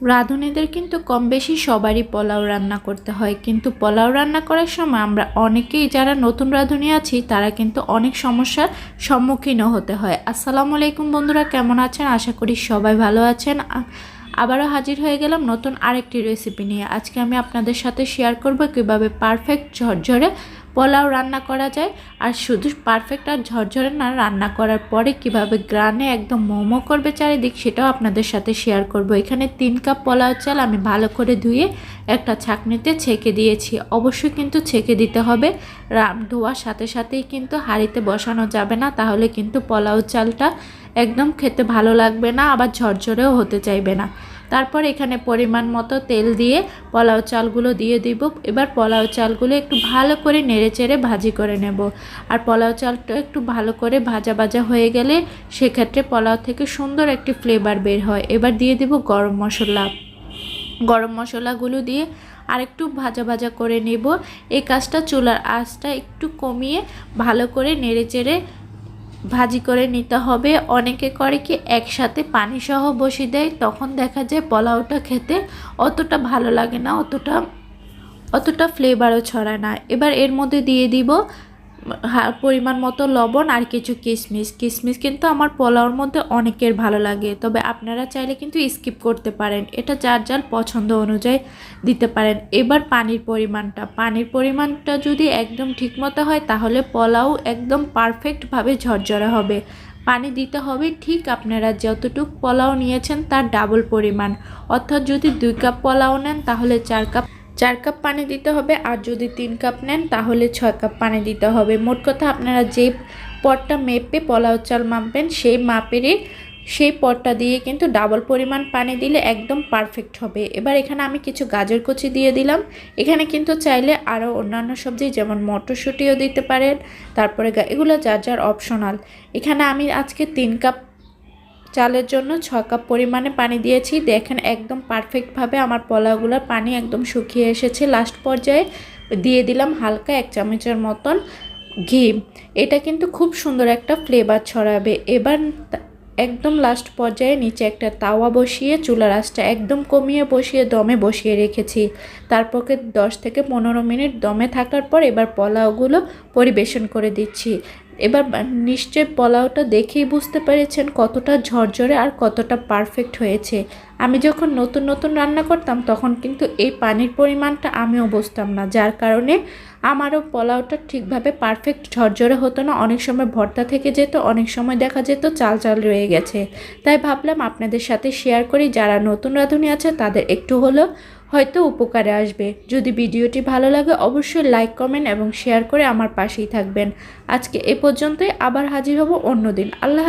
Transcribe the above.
রাঁধুনিদের কিন্তু কম বেশি সবারই পোলাও রান্না করতে হয়। কিন্তু পোলাও রান্না করার সময় আমরা অনেকেই যারা নতুন রাঁধুনি আছি, তারা কিন্তু অনেক সমস্যার সম্মুখীনও হতে হয়। আসসালামু আলাইকুম বন্ধুরা, কেমন আছেন? আশা করি সবাই ভালো আছেন। আবারও হাজির হয়ে গেলাম নতুন আরেকটি রেসিপি নিয়ে। আজকে আমি আপনাদের সাথে শেয়ার করব কীভাবে পারফেক্ট ঝরঝরে পোলাও রান্না করা যায় আর শুধু পারফেক্ট আর ঝরঝরে না রান্না করার পরে কীভাবে গ্রানে একদম মোমো করবে চারিদিক সেটাও আপনাদের সাথে শেয়ার করব। এখানে তিন কাপ পোলাও চাল আমি ভালো করে ধুয়ে একটা ছাঁকনিতে ছেঁকে দিয়েছি। অবশ্যই কিন্তু ছেঁকে দিতে হবে। রাম ধোয়ার সাথে সাথেই কিন্তু হাঁড়িতে বসানো যাবে না, তাহলে কিন্তু পোলাও চালটা একদম খেতে ভালো লাগবে না, আবার ঝরঝরেও হতে চাইবে না। তারপর এখানে পরিমাণ মতো তেল দিয়ে পোলাও চালগুলো দিয়ে দিব। এবার পোলাও চালগুলো একটু ভালো করে নেড়ে চেড়ে ভাজি করে নেব। আর পোলাও চালটা একটু ভালো করে ভাজা ভাজা হয়ে গেলে সেক্ষেত্রে পোলাও থেকে সুন্দর একটি ফ্লেভার বের হয়। এবার দিয়ে দিব গরম মশলা। গরম মশলাগুলো দিয়ে আরেকটু ভাজা ভাজা করে নেব। এই কাজটা চুলার আঁচটা একটু কমিয়ে ভালো করে নেড়ে চেড়ে ভাজি করে নিতে হবে। অনেকে করে কি একসাথে পানি সহ বসিয়ে দেয়, তখন দেখা যায় পোলাওটা খেতে অতটা ভালো লাগে না, অতটা অতটা ফ্লেভারও ছড়ায় না। এবার এর মধ্যে দিয়ে দিব পরিমাণ মতো লবণ আর কিছু কিশমিশ কিশমিশ কিন্তু আমার পোলাওর মধ্যে অনেকের ভালো লাগে। তবে আপনারা চাইলে কিন্তু স্কিপ করতে পারেন। এটা যার যার পছন্দ অনুযায়ী দিতে পারেন। এবার পানির পরিমাণটা। পানির পরিমাণটা যদি একদম ঠিকমতো হয়, তাহলে পোলাও একদম পারফেক্টভাবে ঝরঝরে হবে। পানি দিতে হবে ঠিক আপনারা যতটুক পোলাও নিয়েছেন তার ডাবল পরিমাণ। অর্থাৎ যদি দুই কাপ পোলাও নেন, তাহলে চার কাপ চার কাপ পানি দিতে হবে আর যদি তিন কাপ নেন তাহলে ছয় কাপ পানি দিতে হবে। মোট কথা আপনারা যে পটটা মেপে পোলাও চাল মাপবেন সেই মাপেরই সেই পটটা দিয়ে কিন্তু ডাবল পরিমাণ পানি দিলে একদম পারফেক্ট হবে। এবার এখানে আমি কিছু গাজর কুচি দিয়ে দিলাম। এখানে কিন্তু চাইলে আরও অন্যান্য সবজি যেমন মটরশুঁটিও দিতে পারেন। তারপরে এগুলো যার যার অপশনাল এখানে আমি আজকে তিন কাপ চালের জন্য ছ কাপ পরিমাণে পানি দিয়েছি। দেখেন একদম পারফেক্টভাবে আমার পোলাওগুলোর পানি একদম শুকিয়ে এসেছে। লাস্ট পর্যায়ে দিয়ে দিলাম হালকা এক চামচের মতন ঘি। এটা কিন্তু খুব সুন্দর একটা ফ্লেভার ছড়াবে। এবার একদম লাস্ট পর্যায়ে নিচে একটা তাওয়া বসিয়ে, চুলার আঁচটা একদম কমিয়ে বসিয়ে, দমে বসিয়ে রেখেছি। তারপরে দশ থেকে পনেরো মিনিট দমে থাকার পর এবার পোলাওগুলো পরিবেশন করে দিচ্ছি। এবার নিশ্চয় পোলাওটা দেখেই বুঝতে পেরেছেন কতটা ঝরঝরে আর কতটা পারফেক্ট হয়েছে। আমি যখন নতুন নতুন রান্না করতাম, তখন কিন্তু এই পানির পরিমাণটা আমিও বুঝতাম না। যার কারণে আমারও পোলাওটা ঠিকভাবে পারফেক্ট ঝরঝরে হতো না। অনেক সময় ভর্তা থেকে যেত, অনেক সময় দেখা যেত চাল চাল রয়ে গেছে। তাই ভাবলাম আপনাদের সাথে শেয়ার করি। যারা নতুন রাঁধুনি আছে, তাদের একটু হলেও হয়তো উপকারে আসবে। যদি ভিডিওটি ভালো লাগে, অবশ্যই লাইক, কমেন্ট এবং শেয়ার করে আমার পাশেই থাকবেন। আজকে এ পর্যন্তই, আবার হাজির হব অন্যদিন আল্লাহ